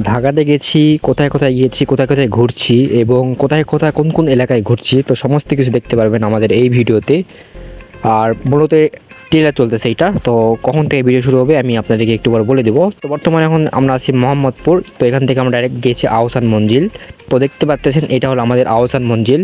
ঢাকাতে গেছি, কোথায় কোথায় গিয়েছি, কোথায় কোথায় ঘুরছি এবং কোথায় কোথায় কোন কোন এলাকায় ঘুরছি, তো সমস্ত কিছু দেখতে পারবেন আমাদের এই ভিডিওতে। আর মূলত ট্রেলার চলতেছে এইটা, তো কখন থেকে ভিডিও শুরু হবে আমি আপনাদেরকে একটু বলে দেবো। তো বর্তমানে এখন আমরা আছি মোহাম্মদপুর, তো এখান থেকে আমরা ডাইরেক্ট গেছি আহসান মঞ্জিল। তো দেখতে পাচ্ছেন এটা হলো আমাদের আহসান মঞ্জিল।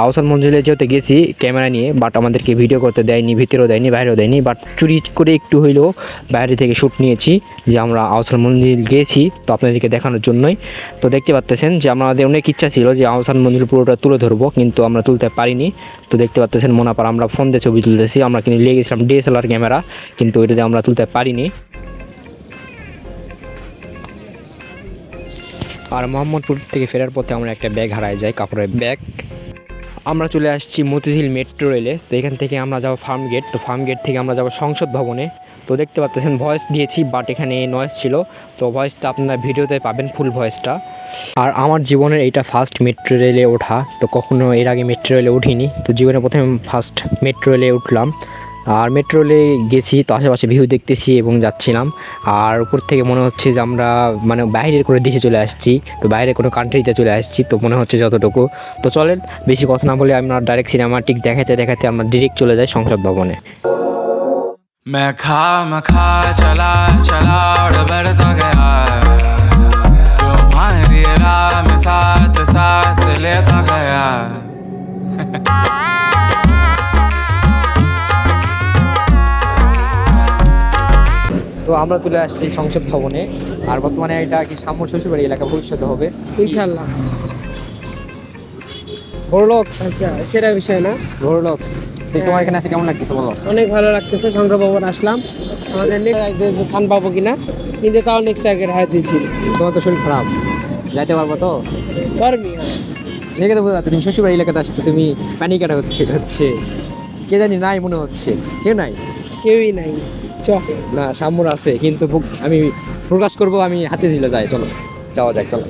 আহসান মঞ্জিলে যেহেতু গেছি ক্যামেরা নিয়ে বাট আমাদেরকে ভিডিও করতে দেয়নি, ভিতরেও দেয়নি, বাইরেও দেয়নি বাট চুরি করে একটু হইলেও বাইরে থেকে শ্যুট নিয়েছি। যে আমরা আহসান মন্দির গিয়েছি, তো আপনাদেরকে দেখানোর জন্যই। তো দেখতে পাচ্তেছেন যে আমাদের অনেক ইচ্ছা ছিল যে আহসান মন্দির পুরোটা তুলে ধরবো, কিন্তু আমরা তুলতে পারিনি। তো দেখতে পাচ্তেছেন মোনাপার আমরা ফোন দিয়ে ছবি তুলতেছি, আমরা কিন্তু নিয়ে গেছিলাম ডিএসএলআর ক্যামেরা কিন্তু এটাতে আমরা তুলতে পারিনি। আর মোহাম্মদপুর থেকে ফেরার পথে আমরা একটা ব্যাগ হারায় যাই, কাপড়ের ব্যাগ। আমরা চলে আসছি মতিঝিল মেট্রো রেলে, তো এখান থেকে আমরা যাব ফার্ম গেট তো ফার্ম গেট থেকে আমরা যাব সংসদ ভবনে। তো দেখতে পাচ্ছেন ভয়েস দিয়েছি বাট এখানে নয়েস ছিল। তো ভয়েসটা আপনারা ভিডিওতে পাবেন ফুল ভয়েসটা আর আমার জীবনের এইটা ফার্স্ট মেট্রো রেলে ওঠা, তো কখনো এর আগে মেট্রো রেলে উঠিনি। তো জীবনে প্রথমে ফার্স্ট মেট্রো রেলে উঠলাম। আর মেট্রো রেলে গেছি, তো আশেপাশে ভিউ দেখতেছি এবং যাচ্ছিলাম। আর উপর থেকে মনে হচ্ছে যে আমরা মানে বাইরের কোনো দেশে চলে আসছি, তো বাইরে কোনো কান্ট্রিতে চলে আসছি, তো মনে হচ্ছে যতটুকু। তো চলেন, বেশি কথা না বলে আমরা ডাইরেক্ট সিনেমাটিক দেখাতে দেখাতে আমরা ডিরেক্ট চলে যাই সংসদ ভবনে। मैं खा मैं खा चला चला और बढ़ता गया तुम्हारी राह में साथ सांस लेता गया তো আমরা চলে আসছি সংসদ ভবনে আর বর্তমানে এটা কি সামর শ্বশুরবাড়ি এলাকা ভবিষ্যতে হবে ইনশাল্লাহ ভোরলক্স আচ্ছা সেটা বিষয় না ভোরলক্স তোমার এখানে আছে কেমন লাগতেছে বলো? অনেক ভালো লাগতেছে সংগ্রহ ভবন আসলাম। আমাদের নেক্সট ফান পাবো কিনা কিন্তু তাও নেক্সট টার্গেট হাই দিচ্ছি। তোমার তো শরীর খারাপ। যাইতে পারব তো? পারবি দেখে তো বোঝা যাচ্ছে তুমি শ্বশুরবাড়ি এলাকাতে আসছো তুমি প্যানিক অ্যাটাক হচ্ছে হচ্ছে। কে জানি নাই মনে হচ্ছে। কেউ নাই? কেউই নাই। চ। না সামর আছে কিন্তু আমি প্রকাশ করব আমি হাতে দিলে যাই চলো। যাওয়া যাক চলো।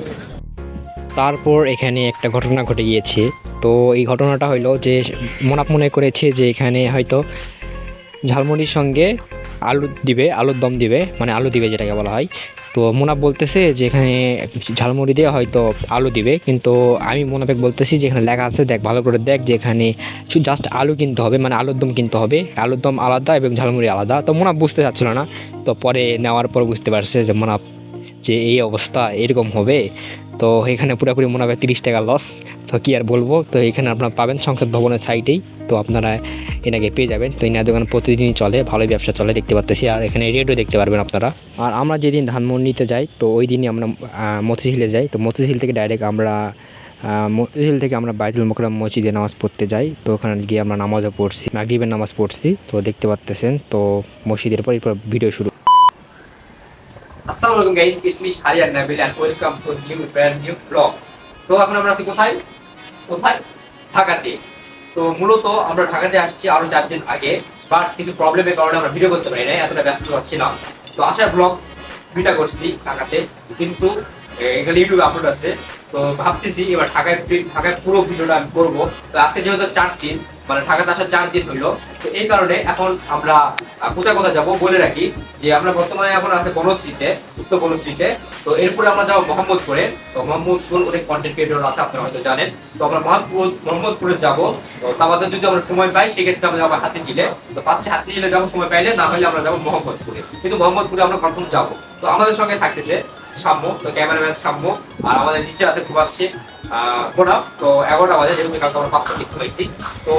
তারপর এখানে একটা ঘটনা ঘটে গিয়েছে। তো এই ঘটনাটা হইল যে মনাপ মনে করেছে যে এখানে হয়তো ঝালমুড়ির সঙ্গে আলু দিবে, আলুর দম দিবে মানে আলু দিবে যেটাকে বলা হয়। তো মোনাপ বলতেছে যে এখানে ঝালমুড়ি দিয়ে হয়তো আলু দিবে, কিন্তু আমি মোনাপেক বলতেছি যে এখানে লেখা আছে, দেখ, ভালো করে দেখ যে এখানে জাস্ট আলু কিনতে হবে মানে আলুর দম কিনতে হবে। আলুর দম আলাদা এবং ঝালমুড়ি আলাদা। তো মোনাপ বুঝতে চাচ্ছিল না। তো পরে নেওয়ার পর বুঝতে পারছে যে মোনাপ যে এই অবস্থা এরকম হবে। তো এখানে পুরোপুরি মনে হবে তিরিশ টাকা লস তো কী আর বলব? তো এখানে আপনারা পাবেন সংসদ ভবনের সাইটেই তো আপনারা এনাকে পেয়ে যাবেন। তো এনার দোকান প্রতিদিনই চলে, ভালোই ব্যবসা চলে, দেখতে পাচ্তেছি আর এখানে রেটও দেখতে পারবেন আপনারা। আর আমরা যেদিন ধানমন্ডিতে যাই, তো ওই দিনই আমরা মতিঝিলে যাই। তো মতিঝিল থেকে ডাইরেক্ট আমরা মতিঝিল থেকে আমরা বাইতুল মোকরম মসজিদে নামাজ পড়তে যাই। তো ওখানে গিয়ে আমরা নামাজও পড়ছি, মাগরিবের নামাজ পড়ছি। তো দেখতে পাচ্তেছেন তো মসজিদের পর এরপর ভিডিও শুরু। আসসালামু আলাইকুম guys Nabil and welcome to new brand new blog তো এখন আমরা আছি কোথায়? কোথায়? ঢাকাতে। তো মূলত আমরা ঢাকাতে আসছি আরও চার দিন আগে বাট কিছু প্রবলেমের কারণে আমরা ভিডিও করতে পারি নাই, এতটা ব্যস্ত ছিলাম। তো আসার ব্লগ দুইটা করছি ঢাকাতে, কিন্তু এখানে ইউটিউবে আপলোড আছে। তো ভাবতেছি এবার ঢাকায় ঢাকায় পুরো ভিডিওটা আমি করব। তো আজকে যেহেতু চার দিন মানে ঢাকাতে আসার চার দিন হইল। তো এই কারণে এখন আমরা কোথায় কোথায় যাব বলে রাখি যে আমরা বর্তমানে এখন আছে বনশ্রীতে উত্তর বনশ্রীতে তো এরপরে আমরা যাব মোহাম্মদপুরে। তো মোহাম্মদপুর অনেক কন্টেন্ট ক্রিয়েটর আছে, আপনারা হয়তো জানেন। তো আমরা মোহাম্মদপুর মোহাম্মদপুরে যাব। তো তা বাদে যদি আমরা সময় পাই, সেক্ষেত্রে আমরা যাব হাতিঝিলে। তো ফার্স্টে হাতিঝিলে যাব, সময় পাইলে না হলে আমরা যাব মোহাম্মদপুরে। কিন্তু মোহাম্মদপুরে আমরা কনফার্ম যাব। তো আমাদের সঙ্গে থাকতেছে সাম্য, তো ক্যামেরাম্যান সাম্য, আর আমাদের নিচে আছে ঘুমাচ্ছে প্রণাম তো এগারোটা বাজে, যেহেতু কালকে আমরা পাঁচটা দিক পাইছি তো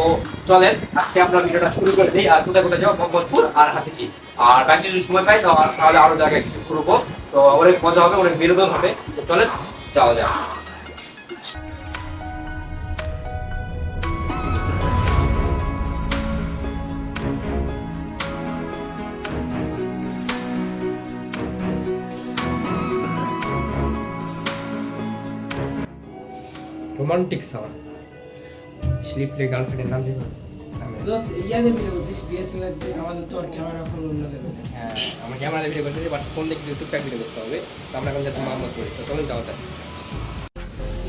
চলেন, আজকে আমরা ভিডিওটা শুরু করে দিই। আর কোথায় কোথায় যাব? মোহাম্মদপুর আর হাতিজি আর বাকি যদি সময় পাই তাহলে আরও জায়গায় কিছু ঘুরবো। তো অনেক মজা হবে, অনেক বিনোদন হবে। তো চলেন, যাওয়া যাক। রোমান্টিক সাউন্ড স্লিপলে গার্লফ্রেন্ডের নাম দিন দোস্ত ইয়াদের ভিডিও করছিস ডিএসএলআর আমাদের তো আর ক্যামেরা এখন অন্য দেবে। হ্যাঁ আমার ক্যামেরা ভিডিও করতে বাট ফোন দেখছি টুকটাক ভিডিও করতে হবে। তো আমরা এখন যাচ্ছি মোহাম্মদপুর। তো চলুন যাওয়া যাক।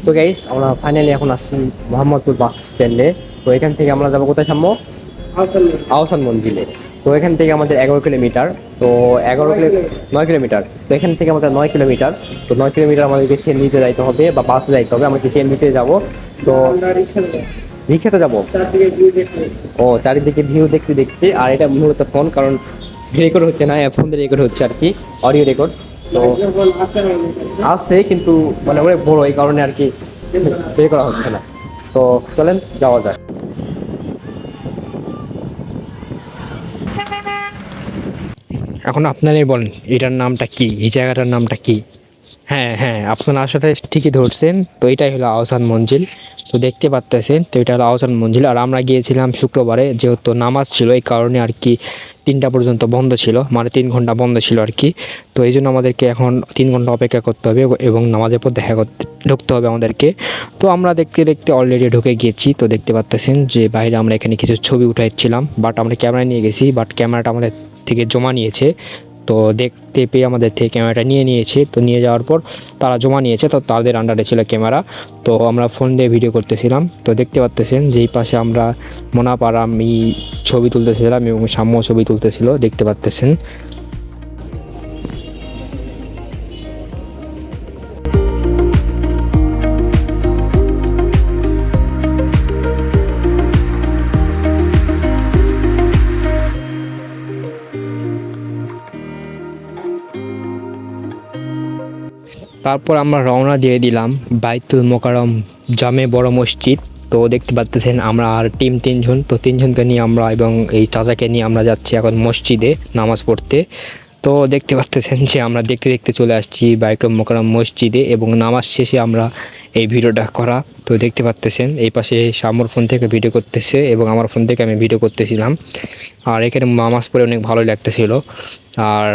তো গাইস আমরা ফাইনালি এখন আসছি মোহাম্মদপুর বাস স্ট্যান্ডে তো এখান থেকে আমরা যাব কোথায় সামনে আওসান মঞ্জিলে। তো এখান থেকে আমাদের এগারো কিলোমিটার তো এগারো কিলো নয় কিলোমিটার। তো এখান থেকে আমাদের নয় কিলোমিটার। তো নয় কিলোমিটার আমাদেরকে সিএনজিতে যাইতে হবে বা বাসে যাইতে হবে। আমাকে সিএনজিতে যাব। তো রিক্সাতে যাব? ও চারিদিকে ভিউ দেখতে দেখতে। আর এটা মূলত ফোন কারণ রেকর্ড হচ্ছে না ফোন দিয়ে রেকর্ড হচ্ছে আর কি অডিও রেকর্ড তো আসছে কিন্তু মানে অনেক বড় এই কারণে আর কি বের করা হচ্ছে না। তো চলেন যাওয়া যায় এখন আপনারাই বলেন, এটার নামটা কি? এই জায়গাটার নামটা কি? হ্যাঁ হ্যাঁ আপনারা আসলে ঠিকই ধরছেন। তো এটাই হলো আহসান মঞ্জিল। তো দেখতে পাচ্তেছেন তো এটা হলো আহসান মঞ্জিল। আর আমরা গিয়েছিলাম শুক্রবারে, যেহেতু নামাজ ছিল, এই কারণে আর কি তিনটা পর্যন্ত বন্ধ ছিল মানে তিন ঘণ্টা বন্ধ ছিল আর কি। তো এই জন্য আমাদেরকে এখন তিন ঘণ্টা অপেক্ষা করতে হবে এবং নামাজের পর দেখা করতে, ঢুকতে হবে আমাদেরকে। তো আমরা দেখতে দেখতে অলরেডি ঢুকে গিয়েছি। তো দেখতে পাচ্তেছেন যে বাইরে আমরা এখানে কিছু ছবি উঠাচ্ছিলাম বাট আমরা ক্যামেরা নিয়ে গেছি বাট ক্যামেরাটা আমাদের থেকে জমা নিয়েছে। তো দেখতে পেয়ে আমাদের থেকে ক্যামেরাটা নিয়ে নিয়েছে। তো নিয়ে যাওয়ার পর তারা জমা নিয়েছে, তো তাদের আন্ডারে ছিল ক্যামেরা। তো আমরা ফোন দিয়ে ভিডিও করতেছিলাম। তো দেখতে পাচ্তেছেন যেই পাশে আমরা মোনাপাড়া আমি ছবি তুলতেছিলাম এবং সাম্য ছবি তুলতেছিল, দেখতে পাচ্তেছেন। তারপর আমরা রওনা দিয়ে দিলাম বাইতুল মোকারম জামে বড় মসজিদ। তো দেখতে পাচ্তেছেন আমরা আর টিম তিনজন, তো তিনজনকে নিয়ে আমরা এবং এই চাচাকে নিয়ে আমরা যাচ্ছি এখন মসজিদে নামাজ পড়তে। তো দেখতে পাচ্তেছেন যে আমরা দেখতে দেখতে চলে আসছি বাইকুল মোকারম মসজিদে এবং নামাজ শেষে আমরা এই ভিডিওটা করা। তো দেখতে পাচ্তেছেন, এই পাশে শামুর ফোন থেকে ভিডিও করতেছে এবং আমার ফোন থেকে আমি ভিডিও করতেছিলাম। আর এখানে নামাজ পড়ে অনেক ভালোই লাগতেছিল। আর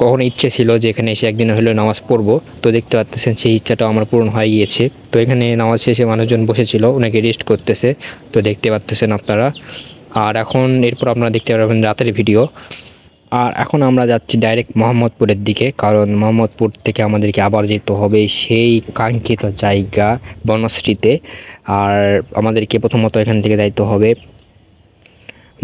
কখনো ইচ্ছে ছিল যে এখানে এসে একদিন হলেও নামাজ পড়ব। তো দেখতে পাচ্তেছেন সেই ইচ্ছাটাও আমার পূরণ হয়ে গিয়েছে। তো এখানে নামাজ শেষে মানুষজন বসেছিল ওনাকে রেস্ট করতেছে। তো দেখতে পাচ্তেছেন আপনারা। আর এখন এরপর আপনারা দেখতে পারবেন রাতের ভিডিও। আর এখন আমরা যাচ্ছি ডাইরেক্ট মোহাম্মদপুরের দিকে, কারণ মোহাম্মদপুর থেকে আমাদেরকে আবার যেতে হবে সেই কাঙ্ক্ষিত জায়গা, বনশ্রীতে। আর আমাদেরকে প্রথমত এখান থেকে যাইতে হবে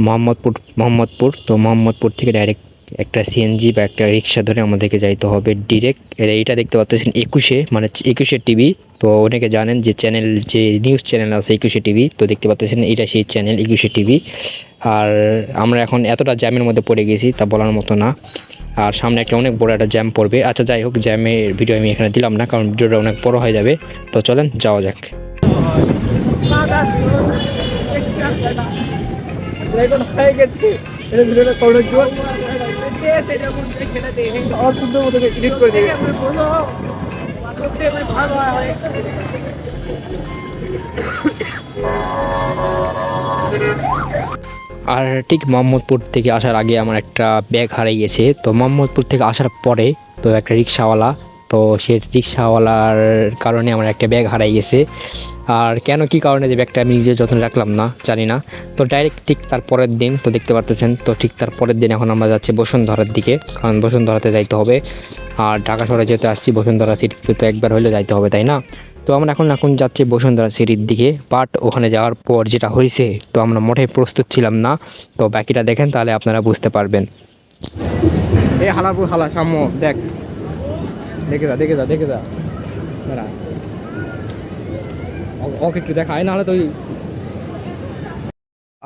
মোহাম্মদপুর মোহাম্মদপুর। তো মোহাম্মদপুর থেকে ডাইরেক্ট একটা সিএনজি বা একটা রিক্সা ধরে আমাদেরকে যাইতে হবে ডিরেক্ট এইটা দেখতে পাচ্ছেন একুশে মানে একুশে টিভি তো অনেকে জানেন যে চ্যানেল যে নিউজ চ্যানেল আছে একুশে টিভি তো দেখতে পাচ্ছেন এটা সেই চ্যানেল একুশে টিভি আর আমরা এখন এতটা জ্যামের মধ্যে পড়ে গেছি, তা বলার মতো না। আর সামনে একটা অনেক বড় একটা জ্যাম পড়বে। আচ্ছা যাই হোক জ্যামের ভিডিও আমি এখানে দিলাম না, কারণ ভিডিওটা অনেক বড় হয়ে যাবে। তো চলেন, যাওয়া যাক। হয়ে গেছে। আর ঠিক মোহাম্মদপুর থেকে আসার আগে আমার একটা ব্যাগ হারিয়ে গেছে। তো মোহাম্মদপুর থেকে আসার পরে তো একটা রিক্সাওয়ালা তো সে রিক্সাওয়ালার কারণে আমার একটা ব্যাগ হারাই গেছে। আর কেন, কি কারণে যে ব্যাগটা আমি নিজের যত্ন রাখলাম না, জানি না। তো ডাইরেক্ট ঠিক তার পরের দিন, তো দেখতে পারতেছেন, তো ঠিক তার পরের দিন এখন আমরা যাচ্ছি বসুন্ধরার দিকে, কারণ বসুন্ধরাতে যাইতে হবে। আর ঢাকা শহরে যেহেতু আসছি, বসুন্ধরা সিটিতে তো একবার হলে যাইতে হবে, তাই না? তো আমরা এখন এখন যাচ্ছি বসুন্ধরা সিটির দিকে বাট ওখানে যাওয়ার পর যেটা হয়েছে তো আমরা মোটেই প্রস্তুত ছিলাম না। তো বাকিটা দেখেন, তাহলে আপনারা বুঝতে পারবেন। এই হালাপুর হালা, সাম্য, দেখ। দেখে যা দেখে যা দেখে যা। দাঁড়া। ওকে একটু দেখায় নাহলে তো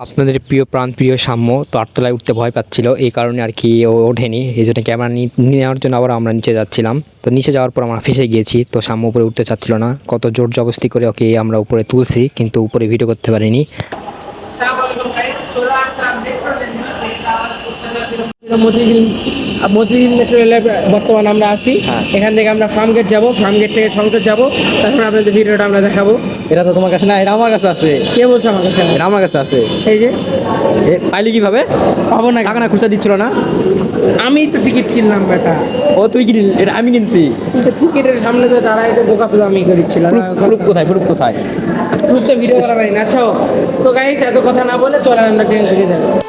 আপনাদের প্রিয় প্রাণ প্রিয় সাম্য তো আটতলায় উঠতে ভয় পাচ্ছিল। এই কারণে আর কি ও ওঠেনি। এই জন্য ক্যামেরা নেওয়ার জন্য আবার আমরা নিচে যাচ্ছিলাম। তো নিচে যাওয়ার পর আমরা ফেসে গিয়েছি তো সাম্য উপরে উঠতে চাচ্ছিল না। কত জোর জবস্তি করে ওকে আমরা উপরে তুলছি কিন্তু উপরে ভিডিও করতে পারিনি। মতিঝিল মতিঝিল মেট্রো রেলে বর্তমানে আমরা আছি। এখান থেকে আমরা ফার্ম গেট যাব ফার্ম গেট থেকে সংকট যাব। তারপর আপনাদের ভিডিওটা আমরা দেখাবো। এটা তো তোমার কাছে না এটা আমার কাছে আছে। কে বলছে আমার কাছে? এটা আমার কাছে আছে। এই যে। পাইলি কীভাবে? পাবো না। টাকা না খুচরা দিচ্ছিল না? আমি তো টিকিট কিনলাম বেটা। ও তুই কিনি এটা আমি কিনছি। টিকিটের সামনে তো দাঁড়াই তো বোকা আমি করেছিলাম প্রুফ কোথায় প্রুফ কোথায়? তো ভিডিও করা পারি না আচ্ছা তো গাইস এত কথা না বলে চলে আমরা ট্রেন থেকে যাব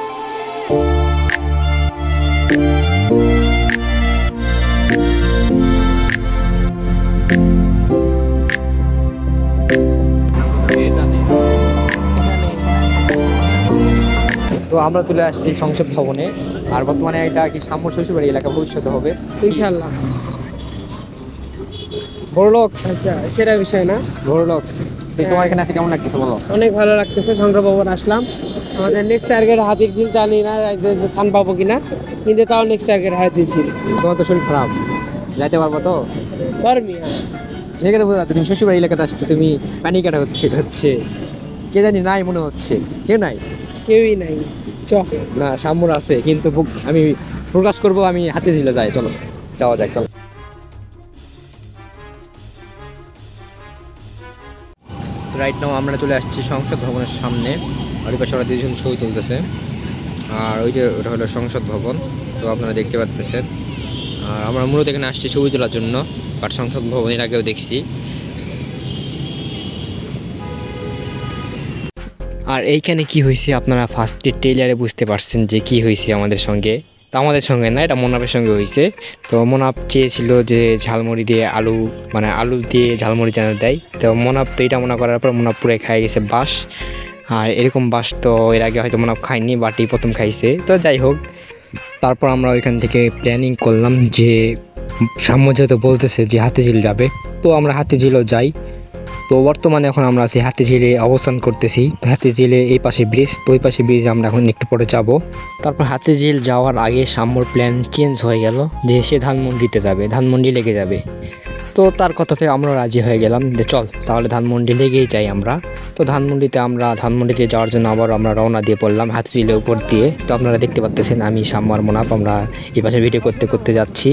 তো আমরা চলে আসছি সংসদ ভবনে। আর বর্তমানে এটা কি সাম্য শ্বশুরবাড়ি এলাকা ভবিষ্যতে হবে? ইনশাল্লাহ বড়লক্স আচ্ছা সেটা বিষয় না? বড়লক্স তোমার এখানে আছে কেমন লাগতেছে বলো? অনেক ভালো লাগতেছে সংগ্রহ ভবন আসলাম। আমাদের নেক্সট টার্গেট হাতির ঝিল জানি না সান পাবো কিনা কিন্তু তাও নেক্সট টার্গেট হাতির ঝিল। তোমার তো শরীর খারাপ। যাইতে পারব তো? পারবি। তো বোঝা যাচ্ছে তুমি শ্বশুরবাড়ি এলাকাতে আসছো তুমি প্যানিক অ্যাটাক হচ্ছে হচ্ছে। কে জানি নাই মনে হচ্ছে। কেউ নাই? কেউই নাই। চ। না সাম্যর আছে, কিন্তু আমি প্রকাশ করব, আমি হাতে দিলে যাই চলো, যাওয়া যাক, চলো। রাইট নাও আমরা চলে আসছি সংসদ ভবনের সামনে। আর পাশে ওরা দুজন ছবি তুলতেছে। আর ওই যে, ওটা হলো সংসদ ভবন, তো আপনারা দেখতে পাচ্ছেন আর আমরা মূলত এখানে আসছি ছবি তোলার জন্য, বাট সংসদ ভবনের আগেও দেখছি। আর এইখানে কি হয়েছে আপনারা ফার্স্টে টেইলারে বুঝতে পারছেন যে কি হয়েছে আমাদের সঙ্গে? তো আমাদের সঙ্গে না, এটা মোনাপের সঙ্গে হয়েছে। তো মোনাপ চেয়েছিল যে ঝালমুড়ি দিয়ে আলু মানে আলু দিয়ে ঝালমুড়ি যেন দেয়। তো মোনাপ তো এটা মনে করার পর মোনাপ পুরে খাই গেছে বাস আর এরকম বাস তো এর আগে হয়তো মোনাপ খায়নি বাটি প্রথম খাইছে। তো যাই হোক, তারপর আমরা ওইখান থেকে প্ল্যানিং করলাম যে সাম্য যেহেতু বলতেছে যে হাতে ঝিল যাবে, তো আমরা হাতে ঝিলও যাই। তো বর্তমানে এখন আমরা আছি হাতিঝিলে অবস্থান করতেছি। তো হাতিঝিলে এই পাশে ব্রিজ তো ওই পাশে ব্রিজ আমরা এখন একটু পরে যাব। তারপর হাতিঝিল যাওয়ার আগে সাম্যর প্ল্যান চেঞ্জ হয়ে গেল, যে সে ধানমন্ডিতে যাবে, ধানমন্ডি লেগে যাবে। তো তার কথাতে আমরা রাজি হয়ে গেলাম যে চল, তাহলে ধানমন্ডি লেগেই যাই আমরা। তো ধানমন্ডিতে আমরা, ধানমন্ডিতে যাওয়ার জন্য আবার আমরা রওনা দিয়ে পড়লাম হাতিঝিলের উপর দিয়ে। তো আপনারা দেখতে পাচ্ছেন আমি সাম্মার মোনাপ আমরা এই পাশে ভিডিও করতে করতে যাচ্ছি।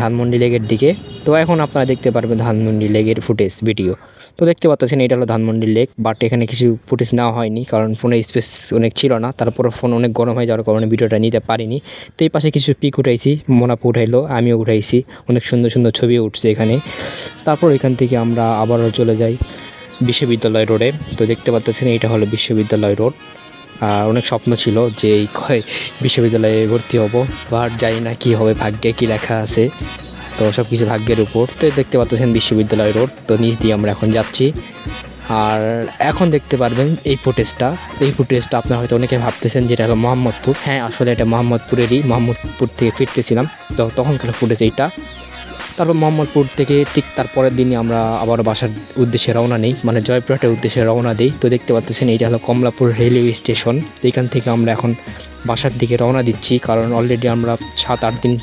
ধানমন্ডি লেগের দিকে। তো এখন আপনারা দেখতে পারবেন ধানমন্ডি লেগের ফুটেজ ভিডিও তো দেখতে পাচ্ছেন এটা হলো ধানমন্ডি লেক বাট এখানে কিছু ফুটেজ নেওয়া হয়নি, কারণ ফোনে স্পেস অনেক ছিল না। তারপর ফোন অনেক গরম হয়ে যাওয়ার কারণে ভিডিওটা নিতে পারিনি। তো এই পাশে কিছু পিক উঠাইছি, মোনাপু উঠাইলো, আমিও উঠাইছি। অনেক সুন্দর সুন্দর ছবিও উঠছে এখানে। তারপর এখান থেকে আমরা আবারও চলে যাই বিশ্ববিদ্যালয় রোডে তো দেখতে পাচ্ছেন এটা হলো বিশ্ববিদ্যালয় রোড অনেক স্বপ্ন ছিল যে এই বিশ্ববিদ্যালয়ে ভর্তি হব, বাট জানি না কী হবে, ভাগ্যে কী লেখা আছে। তো সব কিছু ভাগ্যের উপর। তো দেখতে পাচ্ছেন বিশ্ববিদ্যালয় রোড, তো নিচ দিয়ে আমরা এখন যাচ্ছি। আর এখন দেখতে পারবেন এই ফুটেজটা। এই ফুটেজটা আপনারা হয়তো অনেকে ভাবতেছেন যেটা হলো মোহাম্মদপুর। হ্যাঁ আসলে এটা মোহাম্মদপুরেরই, মোহাম্মদপুর থেকে ফিরতেছিলাম। তো তখনকার ফুটেজ এইটা। তারপর মোহাম্মদপুর থেকে ঠিক তার পরের দিনই আমরা আবার বাসার উদ্দেশ্যে রওনা নেই। মানে জয়পুরহাটের উদ্দেশ্যে রওনা দিই। তো দেখতে পাচ্ছেন এইটা হলো কমলাপুর রেলওয়ে স্টেশন তো এখান থেকে আমরা এখন বাসার দিকে রওনা দিচ্ছি। কারণ অলরেডি আমরা সাত, আট দিন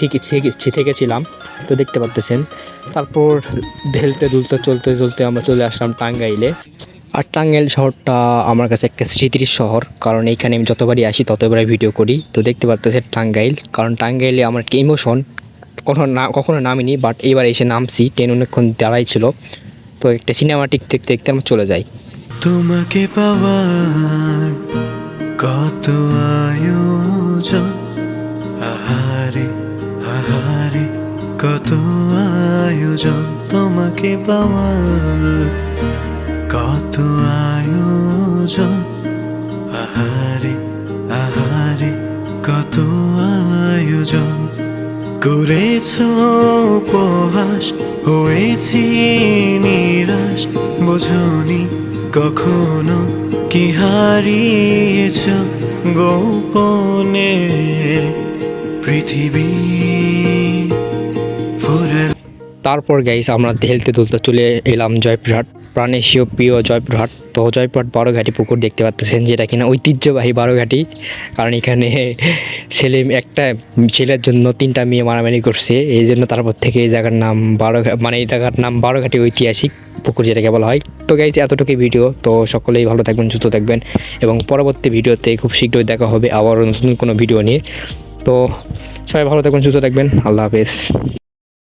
থেকে- থেকেছিলাম তো দেখতে পাচ্ছেন তারপর ঢেলতে, দুলতে, চলতে চলতে আমরা চলে আসলাম টাঙ্গাইলে। আর টাঙ্গাইল শহরটা আমার কাছে একটা স্মৃতির শহর। কারণ এইখানে আমি যতবারই আসি, ততবারই ভিডিও করি। তো দেখতে পাচ্ছেন টাঙ্গাইল। কারণ টাঙ্গাইলে আমার একটা ইমোশন কখনো না, কখনো নামিনি বাট এবার এসে নামছি। ট্রেন অনেকক্ষণ দাঁড়াই ছিল। তো একটা সিনেমাটিক দেখতে দেখতে আমরা চলে যাই। তোমাকে পাওয়ার কত আয়োজন? আহারে আহারে, কত আয়োজন? তোমাকে পাওয়ার কত আয়োজন? আহারে আহারে, কত আয়োজন? করেছ উপহাস, হয়েছি নিরাশ। বোঝনি কখনো কি হারিয়েছ গোপনে? পৃথিবী তারপর গাইস আমরা হেলতে দুলতে চলে এলাম জয়পুরহাট প্রাণেশীয় প্রিয় জয়পুরহাট, তো জয়পুরহাট বারোঘাটি পুকুর দেখতে পাচ্ছেন, যেটা কিনা ঐতিহ্যবাহী বারোঘাটি। কারণ এখানে ছেলে, একটা ছেলের জন্য তিনটা মেয়ে মারামারি করছে। এই জন্য তারপর থেকে এই জায়গার নাম বারো মানে এই জায়গার নাম বারোঘাটি ঐতিহাসিক পুকুর যেটাকে বলা হয়। তো গাইজ এতটুকুই ভিডিও তো সকলেই ভালো থাকবেন, সুস্থ থাকবেন, এবং পরবর্তী ভিডিওতে খুব শীঘ্রই দেখা হবে আবারও নতুন কোনো ভিডিও নিয়ে। তো সবাই ভালো থাকবেন, সুস্থ থাকবেন, আল্লাহ হাফেজ।